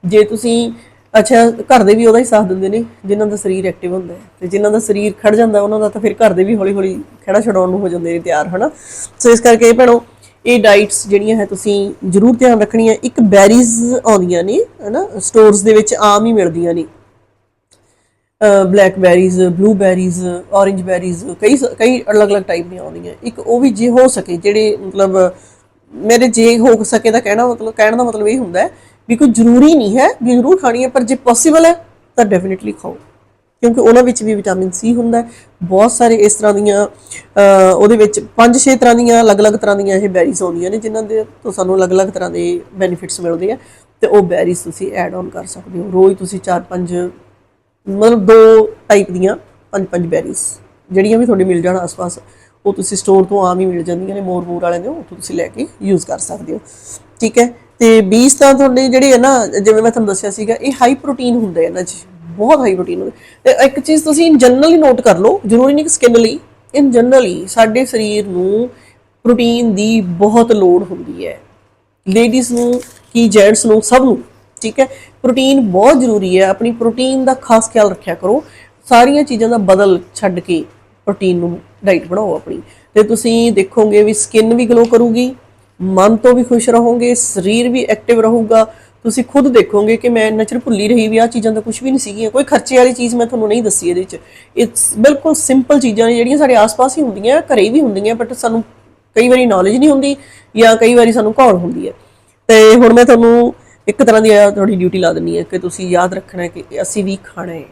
ਜੇ ਤੁਸੀਂ, ਅੱਛਾ, ਘਰ ਦੇ ਵੀ ਉਹਦਾ ਹੀ ਸਾਥ ਦਿੰਦੇ ਨੇ, ਜਿਨ੍ਹਾਂ ਦਾ ਸਰੀਰ ਐਕਟਿਵ ਹੁੰਦਾ ਹੈ। ਤੇ ਜਿਨ੍ਹਾਂ ਦਾ ਸਰੀਰ ਖੜ ਜਾਂਦਾ ਉਹਨਾਂ ਦਾ ਤਾਂ ਫਿਰ ਘਰ ਦੇ ਵੀ ਹੌਲੀ ਹੌਲੀ ਖੜਾ ਛਡਾਉਣ ਨੂੰ ਹੋ ਜਾਂਦੇ ਨੇ ਤਿਆਰ, ਹਨਾ? ਸੋ ਇਸ ਕਰਕੇ ਭੈਣੋ, ਇਹ ਡਾਈਟਸ ਜਿਹੜੀਆਂ ਹੈ ਤੁਸੀਂ ਜ਼ਰੂਰ ਧਿਆਨ ਰੱਖਣੀਆਂ, ਇੱਕ ਬੈਰੀਜ਼ ਆਉਂਦੀਆਂ ਨੇ, ਹਨਾ? ਸਟੋਰਸ ਦੇ ਵਿੱਚ ਆਮ ਹੀ ਮਿਲਦੀਆਂ ਨੇ। Black berries blue berries orange berries ਕਈ ਸ- ਕਈ ਅਲੱਗ-ਅਲੱਗ ਟਾਈਪ ਦੀਆਂ ਆਉਂਦੀਆਂ। ਇੱਕ ਉਹ ਵੀ ਜੇ ਹੋ ਸਕੇ, ਜਿਹੜੇ ਮਤਲਬ ਮੇਰੇ ਜੇ ਹੋ ਸਕੇ ਤਾਂ ਕਹਿਣਾ ਮਤਲਬ, ਕਹਿਣ ਦਾ ਮਤਲਬ ਇਹ ਹੁੰਦਾ ਹੈ ਵੀ ਕੋਈ ਜ਼ਰੂਰੀ ਨਹੀਂ ਹੈ, ਵੀ ਜ਼ਰੂਰ ਖਾਣੀ ਹੈ, ਪਰ ਜੇ ਪੋਸੀਬਲ ਹੈ, ਤਾਂ ਡੈਫੀਨਿਟਲੀ ਖਾਓ। ਕਿਉਂਕਿ ਉਹਨਾਂ ਵਿੱਚ ਵੀ ਵਿਟਾਮਿਨ ਸੀ ਹੁੰਦਾ ਹੈ। ਬਹੁਤ ਸਾਰੇ ਇਸ ਤਰ੍ਹਾਂ ਦੀਆਂ ਉਹਦੇ ਵਿੱਚ 5-6 ਤਰ੍ਹਾਂ ਦੀਆਂ, ਅਲੱਗ-ਅਲੱਗ ਤਰ੍ਹਾਂ ਦੀਆਂ ਇਹ ਬੈਰੀਜ਼ ਆਉਂਦੀਆਂ ਨੇ, ਜਿਨ੍ਹਾਂ ਦੇ ਤੋਂ ਸਾਨੂੰ ਅਲੱਗ-ਅਲੱਗ ਤਰ੍ਹਾਂ ਦੇ ਬੈਨੀਫਿਟਸ ਮਿਲਦੇ ਆ। ਤੇ ਉਹ ਬੈਰੀਜ਼ ਤੁਸੀਂ ਐਡ ਆਨ ਕਰ ਸਕਦੇ ਹੋ। ਰੋਜ਼ ਤੁਸੀਂ 4-5 ਮਤਲਬ ਦੋ ਟਾਈਪ ਦੀਆਂ ਪੰਜ ਪੰਜ ਬੈਰੀਜ਼ ਜਿਹੜੀਆਂ ਵੀ ਤੁਹਾਡੇ ਮਿਲ ਜਾਣ ਆਸ-ਪਾਸ, ਉਹ ਤੁਸੀਂ ਸਟੋਰ ਤੋਂ ਆਮ ਹੀ ਮਿਲ ਜਾਂਦੀਆਂ ਨੇ ਮੋਰ ਮੋਰ ਵਾਲਿਆਂ ਦੇ ਉੱਥੋਂ ਤੁਸੀਂ ਲੈ ਕੇ ਯੂਜ਼ ਕਰ ਸਕਦੇ ਹੋ। ਠੀਕ ਹੈ? ਤੇ ਬੀਜ ਤਾਂ ਤੁਹਾਡੇ ਜਿਹੜੇ ਹੈ ਨਾ, ਜਿਵੇਂ ਮੈਂ ਤੁਹਾਨੂੰ ਦੱਸਿਆ ਸੀਗਾ, ਇਹ ਹਾਈ ਪ੍ਰੋਟੀਨ ਹੁੰਦੇ ਆ ਇਹਨਾਂ 'ਚ ਬਹੁਤ ਹਾਈ ਪ੍ਰੋਟੀਨ ਹੁੰਦੇ। ਤੇ ਇੱਕ ਚੀਜ਼ ਤੁਸੀਂ ਇਨ ਜਨਰਲੀ ਨੋਟ ਕਰ ਲਓ, ਜ਼ਰੂਰੀ ਨਹੀਂ ਕਿ ਸਕਿਨ ਲਈ ਇਨ ਜਨਰਲੀ ਸਾਡੇ ਸਰੀਰ ਨੂੰ ਪ੍ਰੋਟੀਨ ਦੀ ਬਹੁਤ ਲੋੜ ਹੁੰਦੀ ਹੈ। ਲੇਡੀਜ਼ ਨੂੰ, ਕੀ ਜੈਂਟਸ ਨੂੰ, ਸਭ ਨੂੰ ਠੀਕ ਹੈ? ਪ੍ਰੋਟੀਨ ਬਹੁਤ ਜ਼ਰੂਰੀ ਹੈ। ਆਪਣੀ ਪ੍ਰੋਟੀਨ ਦਾ ਖਾਸ ਖਿਆਲ ਰੱਖਿਆ ਕਰੋ। ਸਾਰੀਆਂ ਚੀਜ਼ਾਂ ਦਾ ਬਦਲ ਛੱਡ ਕੇ ਪ੍ਰੋਟੀਨ ਨੂੰ ਡਾਈਟ ਬਣਾਓ ਆਪਣੀ। ਤੇ ਤੁਸੀਂ ਦੇਖੋਗੇ ਵੀ ਸਕਿਨ ਵੀ ਗਲੋ ਕਰੂਗੀ, ਮਨ ਤੋਂ ਵੀ ਖੁਸ਼ ਰਹੋਗੇ, ਸਰੀਰ ਵੀ ਐਕਟਿਵ ਰਹੂਗਾ। ਤੁਸੀਂ ਖੁਦ ਦੇਖੋਗੇ ਕਿ ਮੈਂ ਨਚਰ ਭੁੱਲੀ ਰਹੀ ਵੀ ਆ ਚੀਜ਼ਾਂ ਤਾਂ ਕੁਝ ਵੀ ਨਹੀਂ ਸੀਗੀਆਂ। ਕੋਈ ਖਰਚੇ ਵਾਲੀ ਚੀਜ਼ ਮੈਂ ਤੁਹਾਨੂੰ ਨਹੀਂ ਦੱਸੀ ਇਹਦੇ ਵਿੱਚ ਇਟਸ ਬਿਲਕੁਲ ਸਿੰਪਲ ਚੀਜ਼ਾਂ ਨੇ, ਜਿਹੜੀਆਂ ਸਾਡੇ ਆਸ-ਪਾਸ ਹੀ ਹੁੰਦੀਆਂ, ਘਰੇ ਵੀ ਹੁੰਦੀਆਂ ਬਟ ਸਾਨੂੰ ਕਈ ਵਾਰੀ ਨੌਲੇਜ ਨਹੀਂ ਹੁੰਦੀ ਜਾਂ ਕਈ ਵਾਰੀ ਸਾਨੂੰ ਘੌਲ ਹੁੰਦੀ ਹੈ। ਤੇ ਹੁਣ ਮੈਂ ਤੁਹਾਨੂੰ ਇੱਕ ਤਰ੍ਹਾਂ ਦੀ ਇਹ ਤੁਹਾਡੀ ਡਿਊਟੀ ਲਾ ਦਿੰਨੀ ਹੈ ਕਿ ਤੁਸੀਂ ਯਾਦ ਰੱਖਣਾ ਕਿ ਅਸੀਂ ਵੀ ਖਾਣਾ ਹੈ।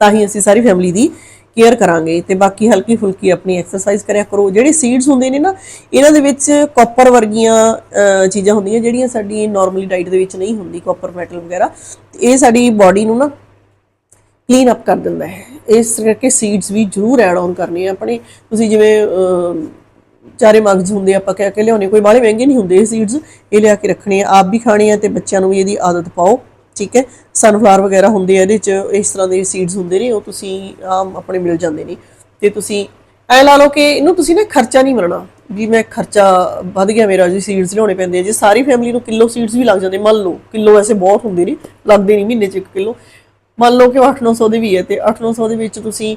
ਤਾਂ ਹੀ ਅਸੀਂ ਸਾਰੀ ਫੈਮਿਲੀ ਦੀ ਕੇਅਰ ਕਰਾਂਗੇ ਤੇ ਬਾਕੀ ਹਲਕੀ ਫੁਲਕੀ ਆਪਣੀ ਐਕਸਰਸਾਈਜ਼ ਕਰਿਆ ਕਰੋ। ਜਿਹੜੇ ਸੀਡਸ ਹੁੰਦੇ ਨੇ ਨਾ, ਇਹਨਾਂ ਦੇ ਵਿੱਚ ਕਾਪਰ ਵਰਗੀਆਂ ਚੀਜ਼ਾਂ ਹੁੰਦੀਆਂ ਜਿਹੜੀਆਂ ਸਾਡੀ ਨਾਰਮਲੀ ਡਾਈਟ ਦੇ ਵਿੱਚ ਨਹੀਂ ਹੁੰਦੀ ਕਾਪਰ ਮੈਟਲ ਵਗੈਰਾ। ਇਹ ਸਾਡੀ ਬਾਡੀ ਨੂੰ ਨਾ ਕਲੀਨ ਅਪ ਕਰ ਦਿੰਦਾ ਹੈ। ਇਸ ਕਰਕੇ ਸੀਡਸ ਵੀ ਜ਼ਰੂਰ ਐਡ ਆਨ ਕਰਨੇ ਆ ਆਪਣੇ। ਤੁਸੀਂ ਜਿਵੇਂ ਚਾਰੇ ਮਗਜ਼ ਹੁੰਦੇ ਆਪਾਂ ਕਹਿ ਕੇ ਲਿਆਉਣੇ, ਕੋਈ ਬਾਹਲੇ ਮਹਿੰਗੇ ਨਹੀਂ ਹੁੰਦੇ ਇਹ ਸੀਡਸ ਇਹ ਲਿਆ ਕੇ ਰੱਖਣੇ ਆ, ਆਪ ਵੀ ਖਾਣੇ ਆ ਤੇ ਬੱਚਿਆਂ ਨੂੰ ਵੀ ਇਹਦੀ ਆਦਤ ਪਾਓ, ਠੀਕ ਹੈ? ਸਨਫਲਾਵਰ ਵਗੈਰਾ ਹੁੰਦੇ ਆ ਇਹਦੇ ਚ, ਇਸ ਤਰ੍ਹਾਂ ਦੇ ਸੀਡਸ ਹੁੰਦੇ ਨੇ, ਉਹ ਤੁਸੀਂ ਆਮ ਆਪਣੇ ਮਿਲ ਜਾਂਦੇ ਨੇ। ਤੇ ਤੁਸੀਂ ਐ ਲਾ ਲਓ ਕਿ ਇਹਨੂੰ ਤੁਸੀਂ ਨਾ ਖਰਚਾ ਨਹੀਂ ਮੰਨਣਾ, ਵੀ ਮੈਂ ਖਰਚਾ ਵੱਧ ਗਿਆ ਮੇਰਾ, ਜੀ ਸੀਡਸ ਲਿਆਉਣੇ ਪੈਂਦੇ ਆ, ਜੇ ਸਾਰੀ ਫੈਮਿਲੀ ਨੂੰ ਕਿਲੋ ਸੀਡਸ ਵੀ ਲੱਗ ਜਾਂਦੇ, ਮੰਨ ਲਓ, ਕਿਲੋ ਵੈਸੇ ਬਹੁਤ ਹੁੰਦੇ ਨੇ, ਲੱਗਦੇ ਨਹੀਂ ਮਹੀਨੇ 'ਚ 1 ਕਿਲੋ। ਮੰਨ ਲਓ ਕਿ 8-900 ਦੇ ਵੀ ਹੈ, ਤੇ 8-900 ਦੇ ਵਿੱਚ ਤੁਸੀਂ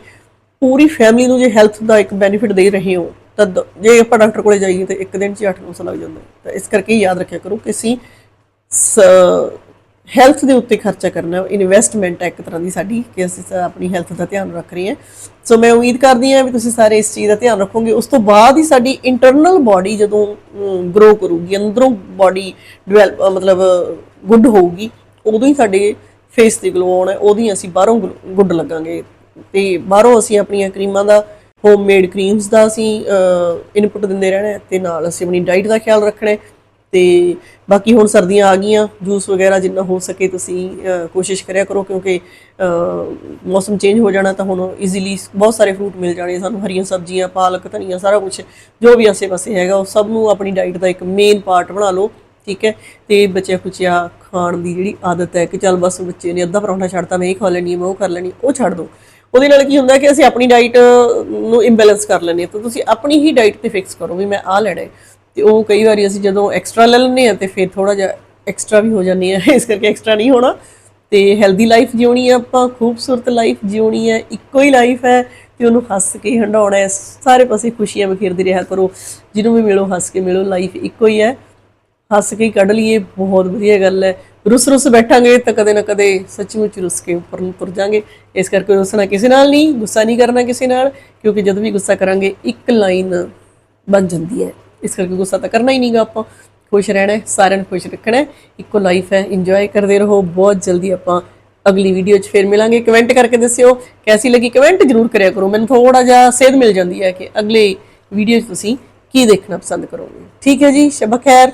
ਪੂਰੀ ਫੈਮਿਲੀ ਨੂੰ ਜੇ ਹੈਲਥ ਦਾ ਇੱਕ ਬੈਨੀਫਿਟ ਦੇ ਰਹੇ ਹੋ ਤਾਂ ਦ- ਜੇ ਆਪਾਂ ਡਾਕਟਰ ਕੋਲੇ ਜਾਈਏ ਤਾਂ ਇੱਕ ਦਿਨ 'ਚ 8-900 ਲੱਗ ਜਾਂਦਾ ਹੈ। ਤਾਂ ਇਸ ਕਰਕੇ ਯਾਦ ਰੱਖਿਆ ਕਰੋ ਕਿ ਅਸੀਂ ਹੈਲਥ ਦੇ ਉੱਤੇ ਖਰਚਾ ਕਰਨਾ ਇਨਵੈਸਟਮੈਂਟ ਹੈ ਇੱਕ ਤਰ੍ਹਾਂ ਦੀ ਸਾਡੀ ਕਿ ਅਸੀਂ ਸ- ਆਪਣੀ ਹੈਲਥ ਦਾ ਧਿਆਨ ਰੱਖ ਰਹੇ ਹਾਂ। ਸੋ ਮੈਂ ਉਮੀਦ ਕਰਦੀ ਹਾਂ ਵੀ ਤੁਸੀਂ ਸਾਰੇ ਇਸ ਚੀਜ਼ ਦਾ ਧਿਆਨ ਰੱਖੋਗੇ। ਉਸ ਤੋਂ ਬਾਅਦ ਹੀ ਸਾਡੀ ਇੰਟਰਨਲ ਬਾਡੀ ਜਦੋਂ ਗਰੋ ਕਰੂਗੀ, ਅੰਦਰੋਂ ਬਾਡੀ ਡਿਵੈਲਪ ਮਤਲਬ ਗੁੱਡ ਹੋਊਗੀ, ਉਦੋਂ ਹੀ ਸਾਡੇ ਫੇਸ ਤੇ ਗਲੋ ਆਉਣਾ, ਉਦੋਂ ਹੀ ਅਸੀਂ ਬਾਹਰੋਂ ਗੁੱਡ ਲੱਗਾਂਗੇ। ਤੇ ਬਾਹਰੋਂ ਅਸੀਂ ਆਪਣੀਆਂ ਕਰੀਮਾਂ ਦਾ ਹੋਮਮੇਡ ਕਰੀਮਸ ਦਾ ਅਸੀਂ ਇਨਪੁਟ ਦਿੰਦੇ ਰਹਿਣਾ ਹੈ ਤੇ ਨਾਲ ਅਸੀਂ ਆਪਣੀ ਡਾਈਟ ਦਾ ਖਿਆਲ ਰੱਖਣਾ ਹੈ ਤੇ ਬਾਕੀ ਹੁਣ ਸਰਦੀਆਂ ਆ ਗਈਆਂ ਜੂਸ ਵਗੈਰਾ ਜਿੰਨਾ ਹੋ ਸਕੇ ਤੁਸੀਂ ਕੋਸ਼ਿਸ਼ ਕਰਿਆ ਕਰੋ ਕਿਉਂਕਿ ਮੌਸਮ ਚੇਂਜ ਹੋ ਜਾਣਾ ਤਾਂ ਹੁਣ ਈਜ਼ੀਲੀ ਬਹੁਤ ਸਾਰੇ ਫਰੂਟ ਮਿਲ ਜਾਣੇ ਸਾਨੂੰ, ਹਰੀਆਂ ਸਬਜ਼ੀਆਂ, ਪਾਲਕ, ਧਨੀਆ, ਸਾਰਾ ਕੁਝ ਜੋ ਵੀ ਆਸੇ-ਪਾਸੇ ਹੈਗਾ, ਉਹ ਸਭ ਨੂੰ ਆਪਣੀ ਡਾਈਟ ਦਾ ਇੱਕ ਮੇਨ ਪਾਰਟ ਬਣਾ ਲਓ, ਠੀਕ ਹੈ? ਤੇ ਬੱਚਿਆਂ ਕੁਚਿਆ ਖਾਣ ਦੀ ਜਿਹੜੀ ਆਦਤ ਹੈ ਕਿ ਚੱਲ ਬਸ ਬੱਚੇ ਨੇ ਅੱਧਾ ਪਰੌਂਠਾ ਛੱਡਤਾ, ਮੈਂ ਇਹ ਖਾ ਲੈਣੀ ਹੈ, ਮੈਂ ਉਹ ਕਰ ਲੈਣੀ ਉਹ ਛੱਡ ਦਿਓ ਉਹਦੇ ਨਾਲ ਕੀ ਹੁੰਦਾ ਕਿ ਅਸੀਂ ਆਪਣੀ ਡਾਈਟ ਨੂੰ ਇੰਬੈਲੈਂਸ ਕਰ ਲੈਂਦੇ ਹਾਂ। ਤਾਂ ਤੁਸੀਂ ਆਪਣੀ ਹੀ ਡਾਈਟ ਤੇ ਫਿਕਸ ਕਰੋ ਵੀ ਮੈਂ ਆਹ ਲੈਣਾ ਹੈ। ਤੇ ਉਹ ਕਈ ਵਾਰੀ ਅਸੀਂ ਜਦੋਂ ਐਕਸਟਰਾ ਲੈ ਲੈਂਦੇ ਹਾਂ ਤੇ ਫਿਰ ਥੋੜਾ ਜਿਹਾ ਐਕਸਟਰਾ ਵੀ ਹੋ ਜਾਂਦੀ ਹੈ। ਇਸ ਕਰਕੇ ਐਕਸਟਰਾ ਨਹੀਂ ਹੋਣਾ। ਤੇ ਹੈਲਦੀ ਲਾਈਫ ਜਿਉਣੀ ਹੈ ਆਪਾਂ, ਖੂਬਸੂਰਤ ਲਾਈਫ ਜਿਉਣੀ ਹੈ, ਇੱਕੋ ਹੀ ਲਾਈਫ ਹੈ ਤੇ ਉਹਨੂੰ ਹੱਸ ਕੇ ਹੰਡਾਉਣਾ ਹੈ। ਸਾਰੇ ਪਾਸੇ ਖੁਸ਼ੀਆਂ ਬਖੇਰਦੇ ਰਿਹਾ ਕਰੋ। ਜਿਹਨੂੰ ਵੀ ਮਿਲੋ, ਹੱਸ ਕੇ ਮਿਲੋ ਲਾਈਫ ਇੱਕੋ ਹੀ ਹੈ। ਹੱਸ ਕੇ ਕੱਢ ਲਈਏ, ਬਹੁਤ ਵਧੀਆ ਗੱਲ ਹੈ। ਰੁੱਸ ਰੁੱਸ ਬੈਠਾਂਗੇ ਤਾਂ ਕਦੇ ਨਾ ਕਦੇ ਸੱਚਮੁੱਚ ਰੁੱਸ ਕੇ ਉੱਪਰ ਨੂੰ ਤੁਰ ਜਾਾਂਗੇ ਇਸ ਕਰਕੇ ਰੁੱਸਣਾ ਕਿਸੇ ਨਾਲ ਨਹੀਂ, ਗੁੱਸਾ ਨਹੀਂ ਕਰਨਾ ਕਿਸੇ ਨਾਲ, ਕਿਉਂਕਿ ਜਦੋਂ ਵੀ ਗੁੱਸਾ ਕਰਾਂਗੇ, ਇੱਕ ਲਾਈਨ ਬਣ ਜਾਂਦੀ ਹੈ। ਇਸ ਕਰਕੇ ਗੁੱਸਾ ਤਾਂ ਕਰਨਾ ਹੀ ਨਹੀਂਗਾ ਆਪਾਂ। ਖੁਸ਼ ਰਹਿਣਾ ਹੈ, ਸਾਰਿਆਂ ਨੂੰ ਖੁਸ਼ ਰੱਖਣਾ ਹੈ। ਇੱਕੋ ਲਾਈਫ ਹੈ ਇੰਜੋਏ ਕਰਦੇ ਰਹੋ। ਬਹੁਤ ਜਲਦੀ ਆਪਾਂ ਅਗਲੀ ਵੀਡੀਓ 'ਚ ਫਿਰ ਮਿਲਾਂਗੇ। ਕਮੈਂਟ ਕਰਕੇ ਦੱਸਿਓ, ਕੈਸੀ ਲੱਗੀ ਕਮੈਂਟ ਜ਼ਰੂਰ ਕਰਿਆ ਕਰੋ। ਮੈਨੂੰ ਥੋੜਾ ਜਿਹਾ ਸੇਧ ਮਿਲ ਜਾਂਦੀ ਹੈ ਕਿ ਅਗਲੇ ਵੀਡੀਓ 'ਚ ਤੁਸੀਂ ਕੀ ਦੇਖਣਾ ਪਸੰਦ ਕਰੋਗੇ। ਠੀਕ ਹੈ ਜੀ, ਸ਼ਬਾ ਖੈਰ।